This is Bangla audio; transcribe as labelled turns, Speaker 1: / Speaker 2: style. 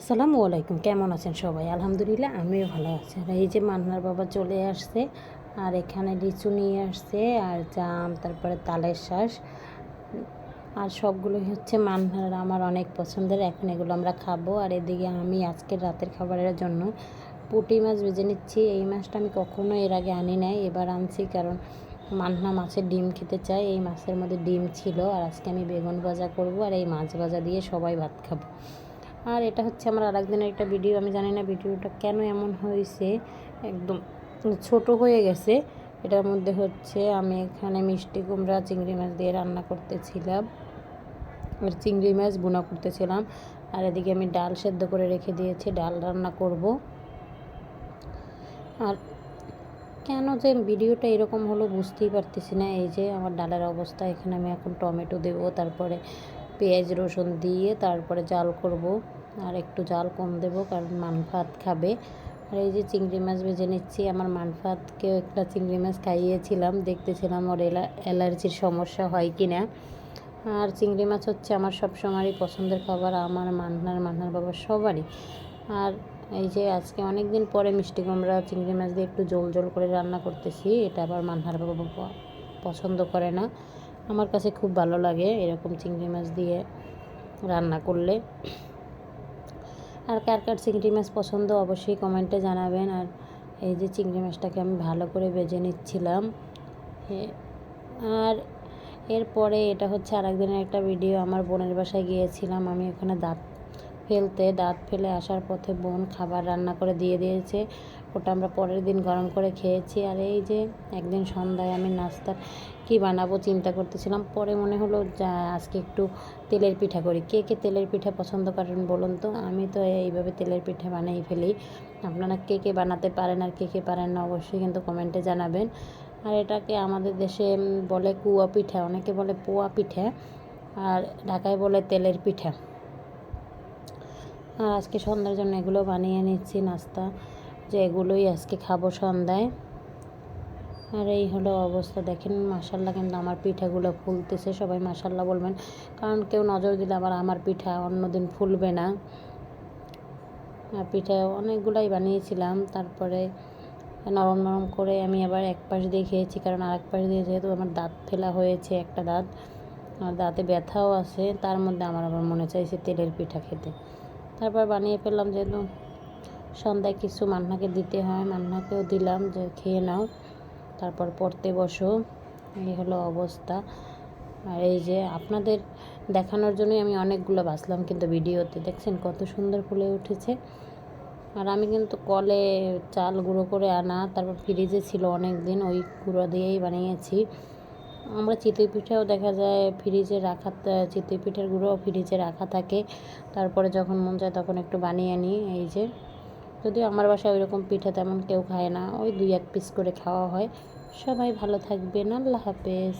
Speaker 1: আসসালামু আলাইকুম, কেমন আছেন সবাই? আলহামদুলিল্লাহ আমিও ভালো আছি। আর এই যে মান্নার বাবা চলে আসছে, আর এখানে লিচু নিয়ে আসছে, আর জাম, তারপরে তালের শ্বাস আর সবগুলোই হচ্ছে মান্নার। আমার অনেক পছন্দের, এখন এগুলো আমরা খাব। আর এদিকে আমি আজকের রাতের খাবারের জন্য পুঁটি মাছ ভেজে নিচ্ছি। এই মাছটা আমি কখনো এর আগে আনি নাই, এবার আনছি কারণ মান্না মাছের ডিম খেতে চাই এই মাছের মধ্যে ডিম ছিল, আর আজকে আমি বেগুন ভাজা করব, আর এই মাছ ভাজা দিয়ে সবাই ভাত খাব। আর এটা হচ্ছে আমার আর একদিনের একটা ভিডিও, আমি জানি না ভিডিওটা কেন এমন হয়েছে, একদম ছোট হয়ে গেছে। এটার মধ্যে হচ্ছে আমি এখানে মিষ্টি কুমড়া, চিংড়ি মাছ দিয়ে রান্না করতেছিলাম, আর চিংড়ি মাছ বুনা করতেছিলাম। আর এদিকে আমি ডাল সেদ্ধ করে রেখে দিয়েছি, ডাল রান্না করব। আর কেন যে ভিডিওটা এরকম হলো বুঝতেই পারতেছি না, এই যে আমার ডালের অবস্থা, এখানে আমি এখন টমেটো দেবো, তারপরে পেঁয়াজ রসুন দিয়ে তারপরে জাল করব আর একটু জাল কম দেবো কারণ মানফাত খাবে। আর এই যে চিংড়ি মাছ ভেজে নিচ্ছি, আমার মানফাতকেও একটা চিংড়ি মাছ খাইয়েছিলাম, দেখতেছিলাম ওর এলা, অ্যালার্জির সমস্যা হয় কি না আর চিংড়ি মাছ হচ্ছে আমার সব সময়ই পছন্দের খাবার, আমার মান্নার মান্নার বাবার সবারই। আর এই যে আজকে অনেক দিন পরে মিষ্টি কুমড়া, চিংড়ি মাছ দিয়ে একটু জোল জোল করে রান্না করতেছি, এটা আবার মান্নার বাবা পছন্দ করে না। আমার কাছে খুব ভালো লাগে এরকম চিংড়ি মাছ দিয়ে রান্না করলে। আর কার কার চিংড়ি মাছ পছন্দ অবশ্যই কমেন্টে জানাবেন। আর এই যে চিংড়ি মাছটাকে আমি ভালো করে বেজে নিচ্ছিলাম। আর এরপরে এটা হচ্ছে আর একদিনের একটা ভিডিও। আমার বোনের বাসায় গিয়েছিলাম। আমি ওখানে দাঁত ফেলতে, দাঁত ফেলে আসার পথে বোন খাবার রান্না করে দিয়ে দিয়েছে। ওটা আমরা পরের দিন গরম করে খেয়েছি। আর এই যে একদিন সন্ধ্যায় আমি নাস্তার কি বানাবো চিন্তা করতেছিলাম। পরে মনে হলো যা, আজকে একটু তেলের পিঠা করি। কে কে তেলের পিঠা পছন্দ করেন বলুন তো? আমি তো এইভাবে তেলের পিঠা বানাই ফেলি। আপনারা কে কে বানাতে পারেন আর কে কে পারেন না অবশ্যই কিন্তু কমেন্টে জানাবেন। আর এটাকে আমাদের দেশে বলে কুয়া পিঠা, অনেকে বলে পোয়া পিঠা, আর ঢাকায় বলে তেলের পিঠা। আর আজকে সন্ধ্যার জন্য এগুলো বানিয়ে নিচ্ছি নাস্তা। যে এগুলোই আজকে খাব সন্ধ্যায়। আর এই হলো অবস্থা। দেখেন মাসাল্লাহ কিন্তু আমার পিঠাগুলো ফুলতেছে। সবাই মাসাল্লাহ বলবেন। কারণ কেউ নজর দিলে আবার আমার পিঠা অন্যদিন ফুলবে না। আর পিঠা অনেকগুলাই বানিয়েছিলাম। তারপরে নরম নরম করে আমি আবার এক পাশ দিয়ে খেয়েছি। কারণ আর এক পাশ দিয়ে যেহেতু আমার দাঁত ফেলা হয়েছে একটা দাঁত আর দাঁতে ব্যথাও আছে। তার মধ্যে আমার আবার মনে চাইছে তেলের পিঠা খেতে। তারপর বানিয়ে ফেললাম যেহেতু সন্ধ্যায় কিছু মান্নাকে দিতে হয়। মান্নাকেও দিলাম যে, খেয়ে নাও, তারপর পড়তে বসো। এই হলো অবস্থা। আর এই যে, আপনাদের দেখানোর জন্যই আমি অনেকগুলো বাঁচলাম কিন্তু ভিডিওতে। দেখছেন কত সুন্দর ফুলে উঠেছে। আর আমি কিন্তু কলে চাল গুঁড়ো করে আনা, তারপর ফ্রিজে ছিল অনেক দিন ওই গুঁড়ো দিয়েই বানিয়েছি। আমরা চিতই পিঠাও দেখা যায় ফ্রিজে রাখা, চিতই পিঠার গুঁড়ো ফ্রিজে রাখা থাকে। তারপরে যখন মন যায় তখন একটু বানিয়ে নিই, এই যে। যদিও আমার বাসায় ওইরকম পিঠা তেমন কেউ খায় না, ওই দুই এক পিস করে খাওয়া হয়। সবাই ভালো থাকবেন, আল্লাহ হাফেজ।